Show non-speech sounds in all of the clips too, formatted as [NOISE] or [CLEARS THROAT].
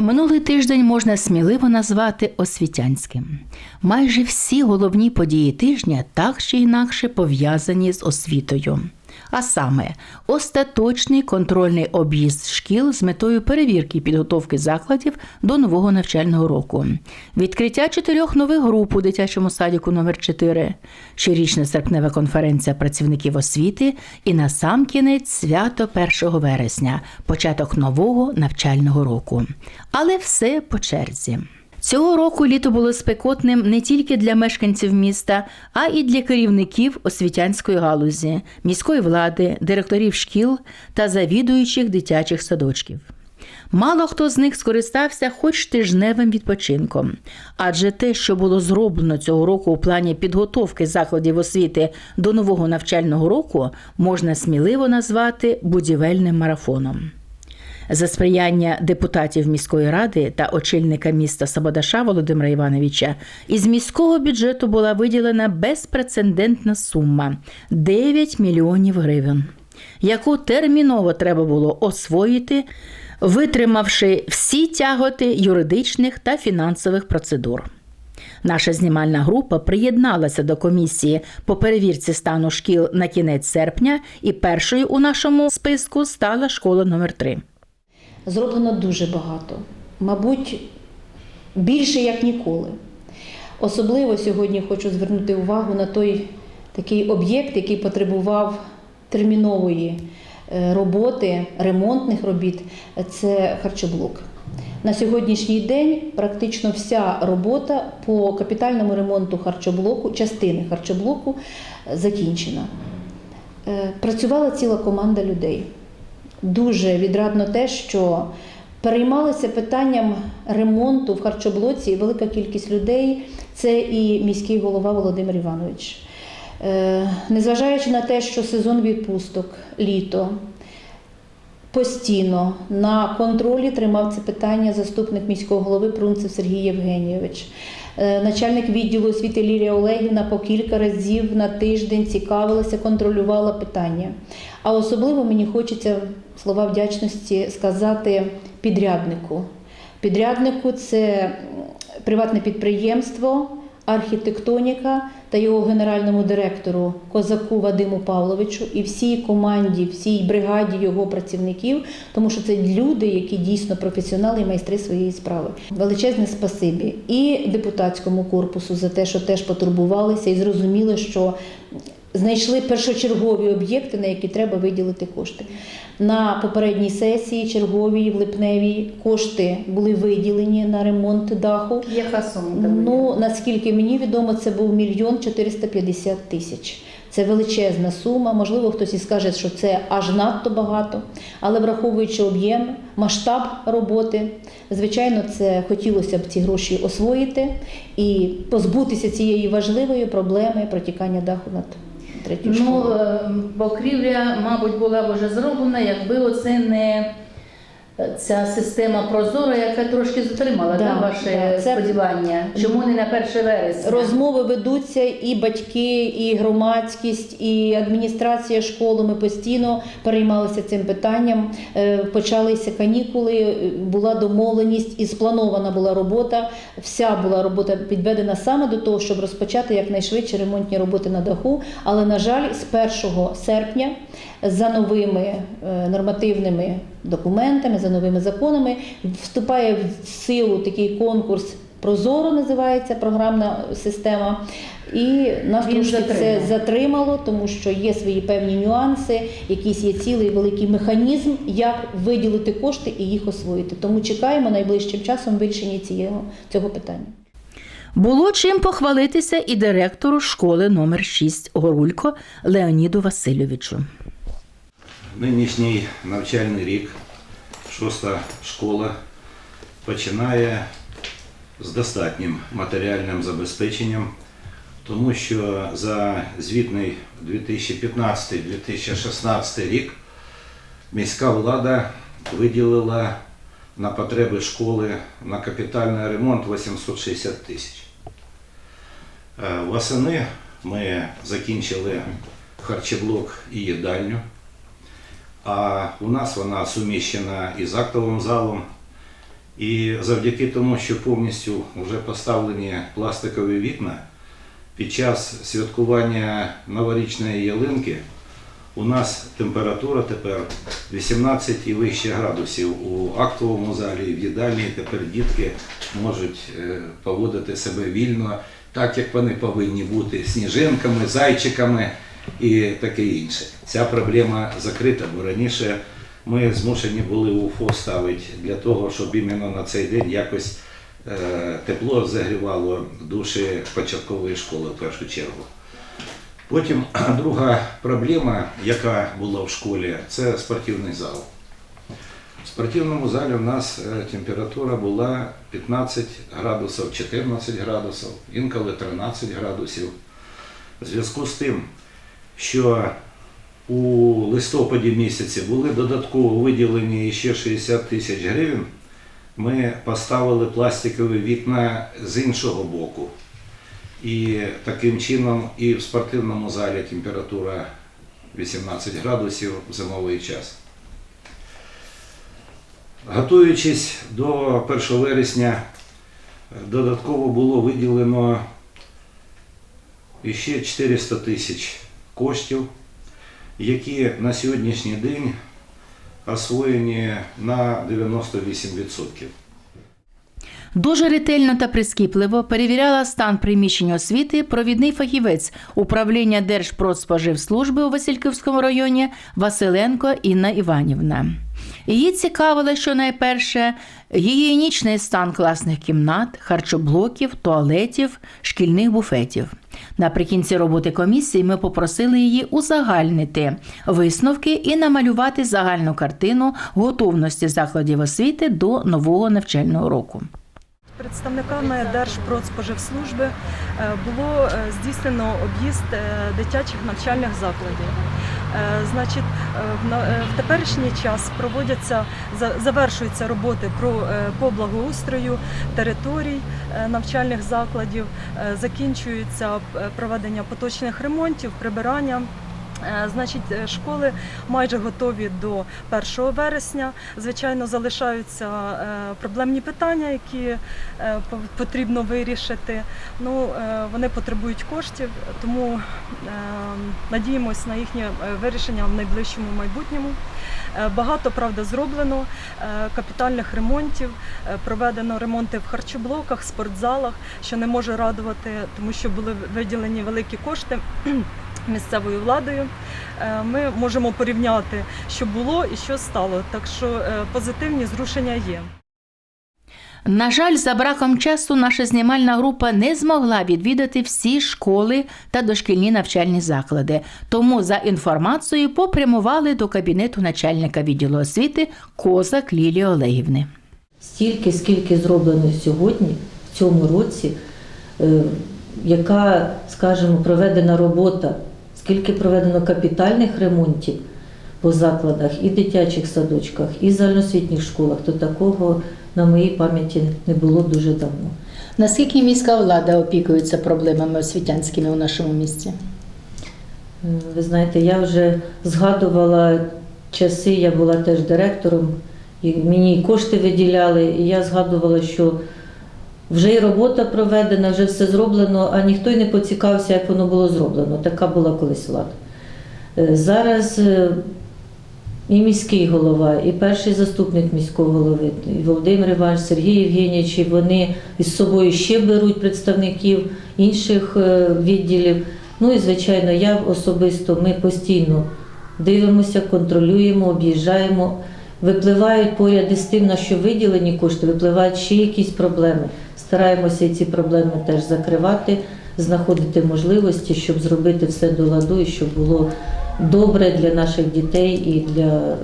Минулий тиждень можна сміливо назвати освітянським. Майже всі головні події тижня так чи інакше пов'язані з освітою. А саме остаточний контрольний об'їзд шкіл з метою перевірки підготовки закладів до нового навчального року, відкриття чотирьох нових груп у дитячому садіку номер 4 щорічна серпнева конференція працівників освіти і насамкінець свято 1 вересня, початок нового навчального року. Але все по черзі. Цього року літо було спекотним не тільки для мешканців міста, а й для керівників освітянської галузі, міської влади, директорів шкіл та завідуючих дитячих садочків. Мало хто з них скористався хоч тижневим відпочинком, адже те, що було зроблено цього року у плані підготовки закладів освіти до нового навчального року, можна сміливо назвати будівельним марафоном. За сприяння депутатів міської ради та очільника міста Сабодаша Володимира Івановича із міського бюджету була виділена безпрецедентна сума 9 мільйонів гривень, яку терміново треба було освоїти, витримавши всі тяготи юридичних та фінансових процедур. Наша знімальна група приєдналася до комісії по перевірці стану шкіл на кінець серпня, і першою у нашому списку стала школа номер 3 Зроблено дуже багато, мабуть, більше як ніколи. Особливо сьогодні хочу звернути увагу на той такий об'єкт, який потребував термінової е, роботи, ремонтних робіт це харчоблок. На сьогоднішній день практично вся робота по капітальному ремонту харчоблоку, частини харчоблоку е, закінчена. Е, Працювала ціла команда людей. Дуже відрадно те, що переймалися питанням ремонту в харчоблоці велика кількість людей. Це і міський голова Володимир Іванович. Е, Незважаючи на те, що сезон відпусток, літо, постійно на контролі тримав це питання заступник міського голови Прунцев Сергій Євгенійович. Е, Начальник відділу освіти Лілія Олегівна по кілька разів на тиждень цікавилася, контролювала питання. А особливо мені хочеться слова вдячності сказати підряднику. Підряднику це приватне підприємство, архітектоніка та його генеральному директору Козаку Вадиму Павловичу і всій команді, всій бригаді його працівників, тому що це люди, які дійсно професіонали і майстри своєї справи. Величезне спасибі і депутатському корпусу за те, що теж потурбувалися і зрозуміли, що знайшли першочергові об'єкти, на які треба виділити кошти. На попередній сесії черговій в липневій кошти були виділені на ремонт даху. Яка сума? Ну наскільки мені відомо, це був мільйон 450 тисяч. Це величезна сума. Можливо, хтось і скаже, що це аж надто багато, але враховуючи об'єм, масштаб роботи, звичайно, це хотілося б ці гроші освоїти і позбутися цієї важливої проблеми протікання даху над третьою Ну, е, покрівля, мабуть, була б вже зроблена, якби оце не е, ця система Прозора, яка трошки затримала Да, да, ваше да, це- сподівання. Чому не на 1 вересня? Розмови ведуться і батьки, і громадськість, і адміністрація школи. Ми постійно переймалися цим питанням. Е, Почалися канікули, е, була домовленість і спланована була робота. Вся була робота підведена саме до того, щоб розпочати якнайшвидше ремонтні роботи на даху. Але, на жаль, з 1 серпня за новими е, нормативними документами, за новими законами вступає в силу такий конкурс. Прозоро називається програмна система, і нас Він трошки це затримало, тому що є свої певні нюанси, якийсь є цілий великий механізм, як виділити кошти і їх освоїти. Тому чекаємо найближчим часом вирішення цього, цього питання. Було чим похвалитися і директору школи номер 6 Горулько Леоніду Васильовичу. Нинішній навчальний рік, шоста школа, починає з достатнім матеріальним забезпеченням, тому що за звітний 2015-2016 рік міська влада виділила на потреби школи на капітальний ремонт 860 тисяч. Е, Восени ми закінчили харчоблок і їдальню. А у нас вона суміщена із актовим залом, І завдяки тому, що повністю вже поставлені пластикові вікна, під час святкування новорічної ялинки у нас температура тепер 18 і вище градусів у актовому залі, в їдальні. Тепер дітки можуть е, поводити себе вільно, так як вони повинні бути сніжинками, зайчиками і таке інше. Ця проблема закрита, бо раніше ми змушені були УФО ставити для того, щоб іменно на цей день якось е, тепло загрівало душі початкової школи в першу чергу. Потім [CLEARS THROAT] друга проблема, яка була в школі, це спортивний зал. В спортивному залі в нас е, температура була 15 градусів, 14 градусів, інколи 13 градусів. В зв'язку з тим, що у листопаді місяці були додатково виділені ще 60 тисяч гривень, ми поставили пластикові вікна з іншого боку. І таким чином і в спортивному залі температура 18 градусів в зимовий час. Готуючись до 1 вересня, додатково було виділено ще 400 тисяч коштів, які на сьогоднішній день освоєні на 98%. Дуже ретельно та прискіпливо перевіряла стан приміщень освіти провідний фахівець управління Держпродспоживслужби у Васильківському районі Василенко Інна Іванівна. Її цікавило, що найперше гігієнічний стан класних кімнат, харчоблоків, туалетів, шкільних буфетів. Наприкінці роботи комісії ми попросили її узагальнити висновки і намалювати загальну картину готовності закладів освіти до нового навчального року. Представниками Держпродспоживслужби е, було е, здійснено об'їзд е, дитячих навчальних закладів. Е, Значить, е, е, в теперішній час проводяться завершуються роботи по благоустрою територій навчальних закладів, закінчується проведення поточних ремонтів, прибирання. Е, Значить, е, школи майже готові до 1 вересня. Звичайно, залишаються е, проблемні питання, які потрібно вирішити. Ну, вони потребують коштів, тому надіємось на їхнє вирішення в найближчому майбутньому. Багато правда зроблено капітальних ремонтів, проведено ремонти в харчоблоках, спортзалах, що не може радувати, тому що були виділені великі кошти місцевою владою. Е, Ми можемо порівняти, що було і що стало. Так що е, позитивні зрушення є. На жаль, за браком часу наша знімальна група не змогла відвідати всі школи та дошкільні навчальні заклади. Тому за інформацією попрямували до кабінету начальника відділу освіти Козак Лілії Олегівни. стільки, скільки зроблено сьогодні, в цьому році, е, яка, скажімо, проведена робота, скільки проведено капітальних ремонтів по закладах і дитячих садочках, і загальноосвітніх школах, то такого на моїй пам'яті не було дуже давно. Наскільки міська влада опікується проблемами освітянськими у нашому місті? Ви знаєте, я вже згадувала часи, я була теж директором, і мені кошти виділяли, і я згадувала, що вже і робота проведена, вже все зроблено, а ніхто й не поцікавився, як воно було зроблено. Така була колись влада. Е, Зараз е, і міський голова, і перший заступник міського голови, і Володимир Іванович, Сергій Євгенійович, вони із собою ще беруть представників інших е, відділів. Ну і звичайно, я особисто ми постійно дивимося, контролюємо, об'їжджаємо. Випливають поряд із тим, на що виділені кошти, випливають ще якісь проблеми. Стараємося ці проблеми теж закривати, знаходити можливості, щоб зробити все до ладу і щоб було добре для наших дітей і для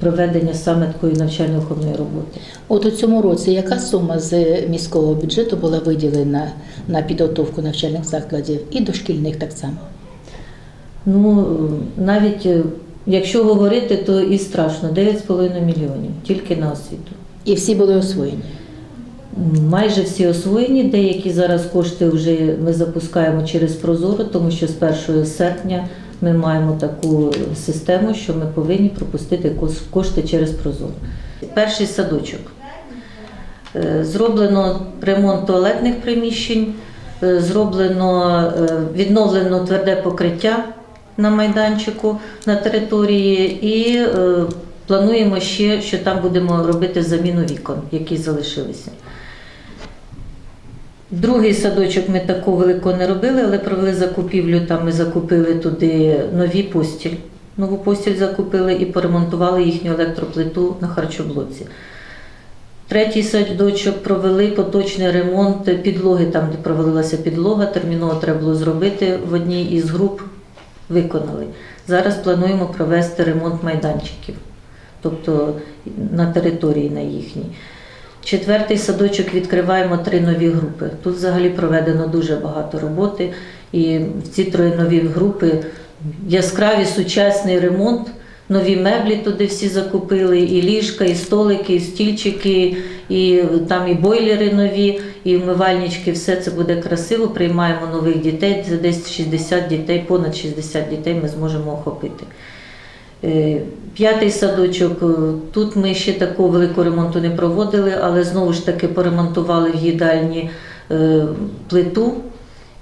проведення саме такої навчально-виховної роботи. От у цьому році яка сума з міського бюджету була виділена на підготовку навчальних закладів і дошкільних так само? Ну навіть е, якщо говорити, то і страшно 9,5 мільйонів тільки на освіту. І всі були освоєні. Майже всі освоєні, деякі зараз кошти вже ми запускаємо через Прозоро, тому що з 1 серпня ми маємо таку систему, що ми повинні пропустити кошти через Прозоро. Перший садочок. Е, Зроблено ремонт туалетних приміщень, е, зроблено е, відновлено тверде покриття на майданчику на території, і плануємо ще, що там будемо робити заміну вікон, які залишилися. Другий садочок ми такого великого не робили, але провели закупівлю. Там ми закупили туди нові постіль. Нову постіль закупили і поремонтували їхню електроплиту на харчоблоці. Третій садочок провели поточний ремонт підлоги, там, де провалилася підлога, терміново треба було зробити в одній із груп. Виконали. Зараз плануємо провести ремонт майданчиків, тобто на території на їхній. Четвертий садочок відкриваємо три нові групи. Тут взагалі проведено дуже багато роботи, і в ці три нові групи яскравий сучасний ремонт. Нові меблі туди всі закупили, і ліжка, і столики, і стільчики, і там і бойлери нові, і вмивальнички. Все це буде красиво. Приймаємо нових дітей. Це десь 60 дітей, понад 60 дітей ми зможемо охопити. Е, П'ятий садочок. е, Тут ми ще такого великого ремонту не проводили, але знову ж таки поремонтували в їдальні е, плиту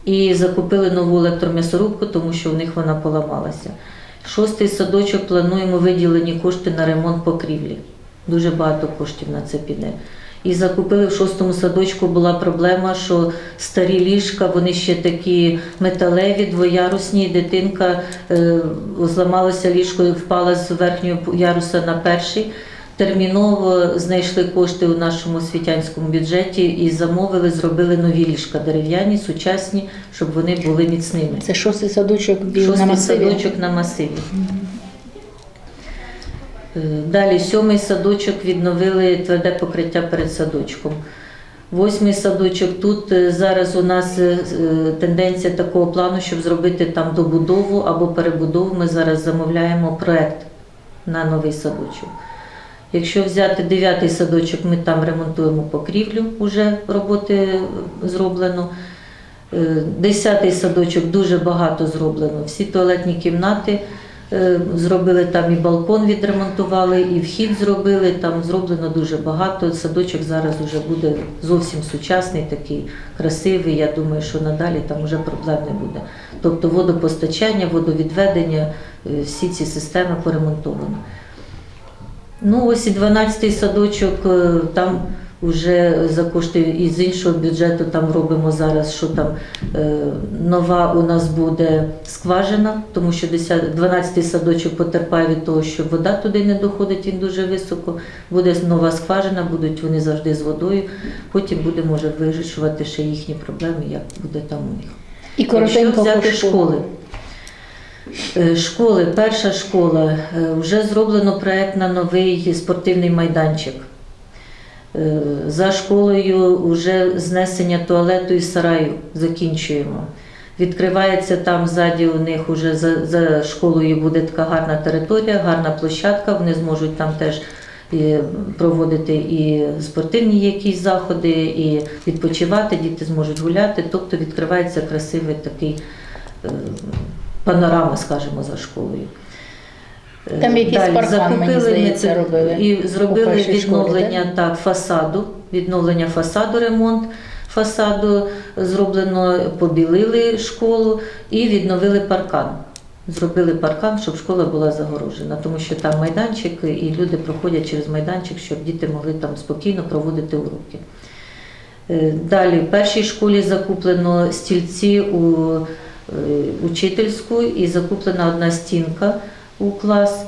і закупили нову електром'ясорубку, тому що в них вона поламалася. Шостий садочок плануємо виділені кошти на ремонт покрівлі. Дуже багато коштів на це піде. І закупили в шостому садочку була проблема, що старі ліжка, вони ще такі металеві, двоярусні. Дитинка е, зламалося ліжко і впала з верхнього яруса на перший. Терміново знайшли кошти у нашому освітянському бюджеті і замовили, зробили нові ліжка дерев'яні, сучасні, щоб вони були міцними. Це шостий садочок біл на Шостий масиві. садочок на масиві. Е, Далі сьомий садочок відновили тверде покриття перед садочком. Восьмий садочок тут е, зараз у нас е, тенденція такого плану, щоб зробити там добудову або перебудову. Ми зараз замовляємо проект на новий садочок. Якщо взяти дев'ятий садочок, ми там ремонтуємо покрівлю, вже роботи зроблено. Десятий садочок дуже багато зроблено. Всі туалетні кімнати зробили там і балкон відремонтували, і вхід зробили. Там зроблено дуже багато. Садочок зараз вже буде зовсім сучасний, такий красивий. Я думаю, що надалі там вже проблем не буде. Тобто водопостачання, водовідведення, е, всі ці системи поремонтовані. Ну, ось і 12-й садочок, е, там вже за кошти із іншого бюджету там робимо зараз, що там е, нова у нас буде скважина, тому що 10 12-й садочок потерпає від того, що вода туди не доходить, він дуже високо. Буде нова скважина, будуть вони завжди з водою. Потім будемо вже вирішувати ще їхні проблеми, як буде там у них. І коротенько взяти школи. Е, Школи, перша школа, е, вже зроблено проект на новий спортивний майданчик. Е, За школою вже знесення туалету і сараю закінчуємо. Відкривається там ззаді у них уже за, за школою буде така гарна територія, гарна площадка. Вони зможуть там теж е, проводити і спортивні якісь заходи, і відпочивати, діти зможуть гуляти. Тобто відкривається красивий такий е, панорама, скажімо, за школою. Е, Там якийсь паркан, мені закупили ми здається, це- робили І зробили першій школі, відновлення так, фасаду, відновлення фасаду, ремонт фасаду зроблено, побілили школу і відновили паркан. Зробили паркан, щоб школа була загорожена, тому що там майданчик, і люди проходять через майданчик, щоб діти могли там спокійно проводити уроки. Е, Далі, в першій школі закуплено стільці у е, учительську і закуплена одна стінка у клас.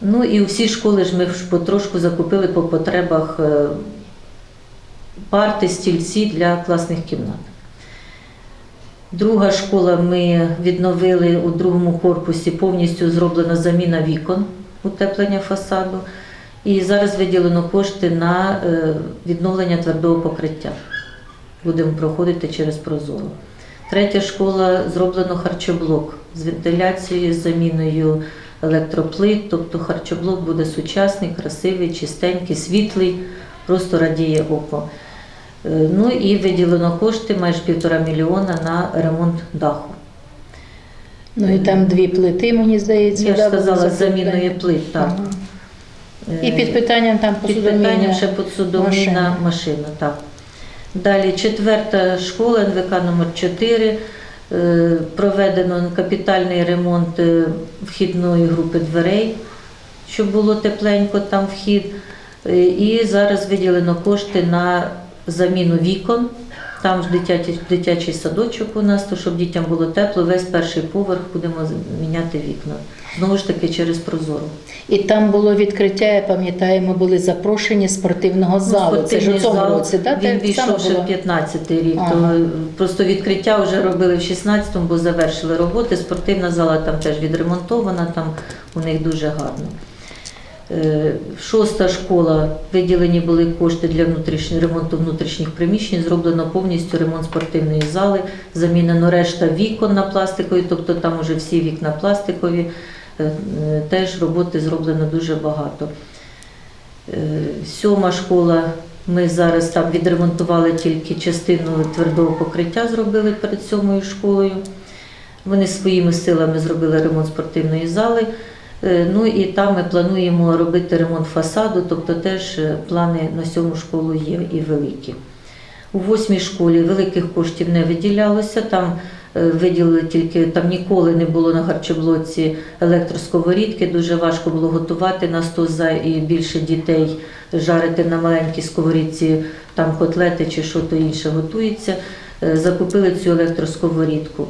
Ну і всі школи ж ми потрошку закупили по потребах е, парти, стільці для класних кімнат. Друга школа ми відновили у другому корпусі, повністю зроблена заміна вікон, утеплення фасаду. І зараз виділено кошти на е, відновлення твердого покриття. Будемо проходити через Прозоро. Третя школа зроблено харчоблок з вентиляцією, з заміною електроплит, тобто харчоблок буде сучасний, красивий, чистенький, світлий, просто радіє око. Е, Ну і виділено кошти майже півтора мільйона на ремонт даху. Ну і там дві плити, мені здається. Я ж сказала, з заміною плит, так. Ага. Е, І під питанням там під питанням посудомійна. ще посудомийна машина. машина. так. Далі четверта школа НВК номер 4 Е, Проведено капітальний ремонт е, вхідної групи дверей, щоб було тепленько там вхід. Е, І зараз виділено кошти на заміну вікон. Там ж дитячий, дитячий садочок у нас, то щоб дітям було тепло, весь перший поверх будемо міняти вікна. Знову ж таки через прозору. І там було відкриття, я пам'ятаю, ми були запрошені спортивного залу. Це ж у Ну, цьому зал, році, да? Він пішов ще в 15-й рік. Ага. То просто відкриття вже робили в 16-му, бо завершили роботи. Спортивна зала там теж відремонтована, там у них дуже гарно. Е, Шоста школа, виділені були кошти для внутрішнього ремонту внутрішніх приміщень, зроблено повністю ремонт спортивної зали, замінено решта вікон на пластикові, тобто там уже всі вікна пластикові. Е, Теж роботи зроблено дуже багато. Е, Сьома школа. Ми зараз там відремонтували тільки частину твердого покриття, зробили перед сьомою школою. Вони своїми силами зробили ремонт спортивної зали. Е, Ну і там ми плануємо робити ремонт фасаду, тобто теж плани на сьому школу є і великі. У восьмій школі великих коштів не виділялося. Там виділили тільки там ніколи не було на харчоблоці електросковорідки. Дуже важко було готувати на 100 за і більше дітей жарити на маленькій сковорідці там котлети чи що то інше готується. Е, Закупили цю електросковорідку.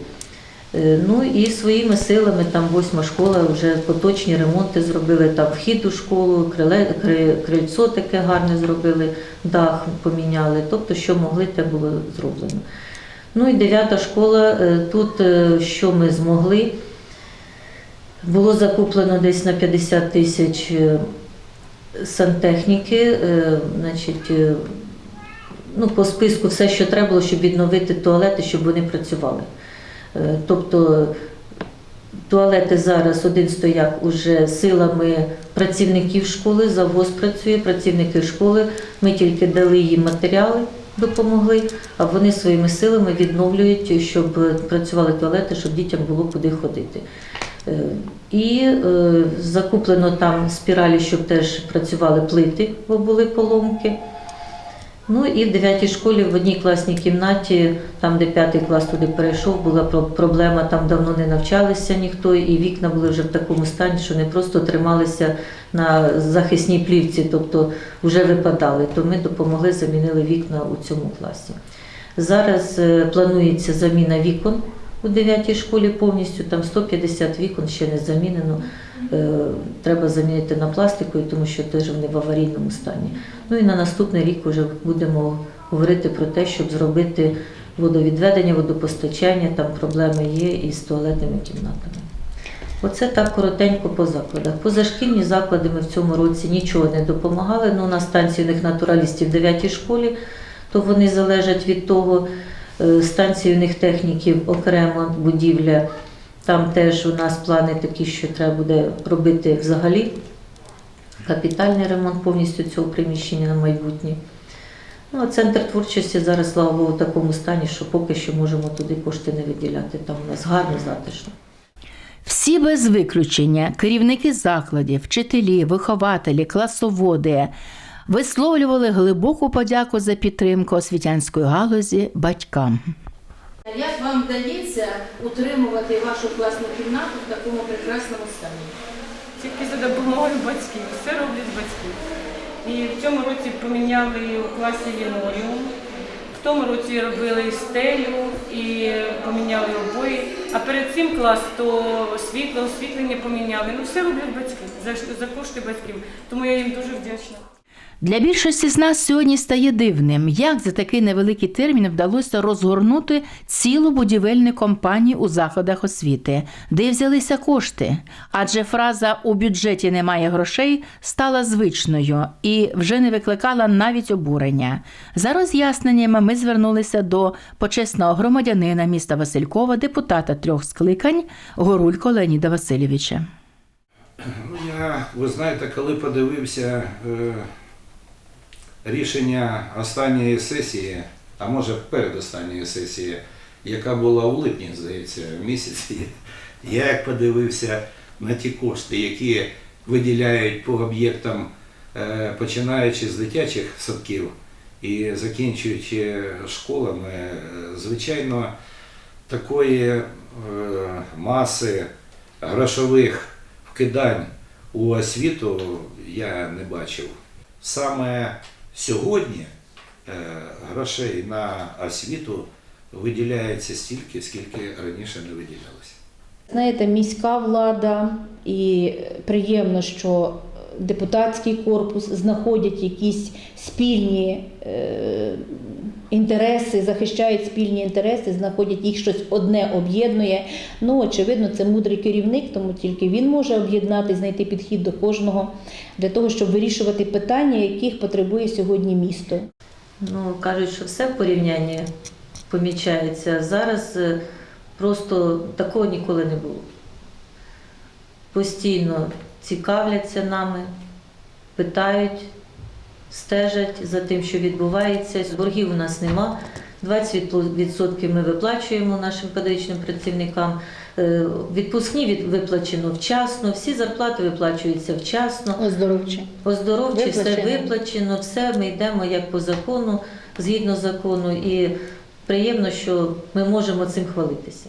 Е, Ну і своїми силами там восьма школа вже поточні ремонти зробили. Там вхід у школу, крильцо таке гарне зробили, дах поміняли. Тобто, що могли, те було зроблено. Ну і дев'ята школа. е, Тут е, що ми змогли. Було закуплено десь на 50 тисяч е, сантехніки, значить, ну, по списку все, що треба було, щоб відновити туалети, щоб вони працювали. Тобто туалети зараз один стояк уже силами працівників школи, завоз працює, працівники школи. Ми тільки дали їм матеріали, допомогли, а вони своїми силами відновлюють, щоб працювали туалети, щоб дітям було куди ходити. Е, І е, закуплено там спіралі, щоб теж працювали плити, бо були поломки. Ну і в 9 школі в одній класній кімнаті, там де п'ятий клас туди перейшов, була проблема, там давно не навчалися ніхто, і вікна були вже в такому стані, що не просто трималися на захисній плівці, тобто вже випадали. То ми допомогли, замінили вікна у цьому класі. Зараз е, планується заміна вікон у 9 школі повністю, там 150 вікон ще не замінено. Е, Треба замінити на пластикові, тому що теж вони в аварійному стані. Ну і на наступний рік вже будемо говорити про те, щоб зробити водовідведення, водопостачання, там проблеми є із туалетними кімнатами. Оце так коротенько по закладах. Позашкільні заклади ми в цьому році нічого не допомагали. Ну, на станції у них натуралістів в 9 школі, то вони залежать від того. Е, Станції у них техніків окремо будівля. Там теж у нас плани такі, що треба буде робити взагалі капітальний ремонт повністю цього приміщення на майбутнє. Ну, а центр творчості зараз, слава Богу, в такому стані, що поки що можемо туди кошти не виділяти. Там у нас гарно, затишно. Всі без виключення, керівники закладів, вчителі, вихователі, класоводи висловлювали глибоку подяку за підтримку освітянської галузі батькам. Як вам вдається утримувати вашу класну кімнату в такому прекрасному стані? Тільки за допомогою батьків. Все роблять батьки. І в цьому році поміняли у класі лінолеум. В тому році робили стелю і поміняли обої. А перед цим клас то світло, освітлення поміняли. Ну все роблять батьки за, за кошти батьків. Тому я їм дуже вдячна. Для більшості з нас сьогодні стає дивним, як за такий невеликий термін вдалося розгорнути цілу будівельну компанію у закладах освіти, де взялися кошти. Адже фраза у бюджеті немає грошей стала звичною і вже не викликала навіть обурення. За роз'ясненнями ми звернулися до почесного громадянина міста Василькова, депутата трьох скликань Горулько Леоніда Васильовича. Ну, я, ви знаєте, коли подивився е, рішення останньої сесії, а може передостанньої сесії, яка була у липні, здається, місяці, [LAUGHS] я як подивився на ті кошти, які виділяють по об'єктам е, починаючи з дитячих садків і закінчуючи школами, е, звичайно, такої е, маси грошових вкидань у освіту я не бачив. Саме сьогодні е, грошей на освіту виділяється стільки, скільки раніше не виділялося. Знаєте, міська влада і приємно, що депутатський корпус знаходять якісь спільні е, інтереси, захищають спільні інтереси, знаходять їх щось одне об'єднує. Ну, очевидно, це мудрий керівник, тому тільки він може об'єднати, знайти підхід до кожного для того, щоб вирішувати питання, яких потребує сьогодні місто. Ну, кажуть, що все в порівнянні помічається. Зараз е, просто такого ніколи не було. Постійно цікавляться нами, питають, стежать за тим, що відбувається. Боргів у нас нема. 20% ми виплачуємо нашим педагогічним працівникам. Е, Відпускні від- виплачено вчасно, всі зарплати виплачуються вчасно. Оздоровчі, все Виплачено. виплачено, все ми йдемо як по закону, згідно закону, і приємно, що ми можемо цим хвалитися.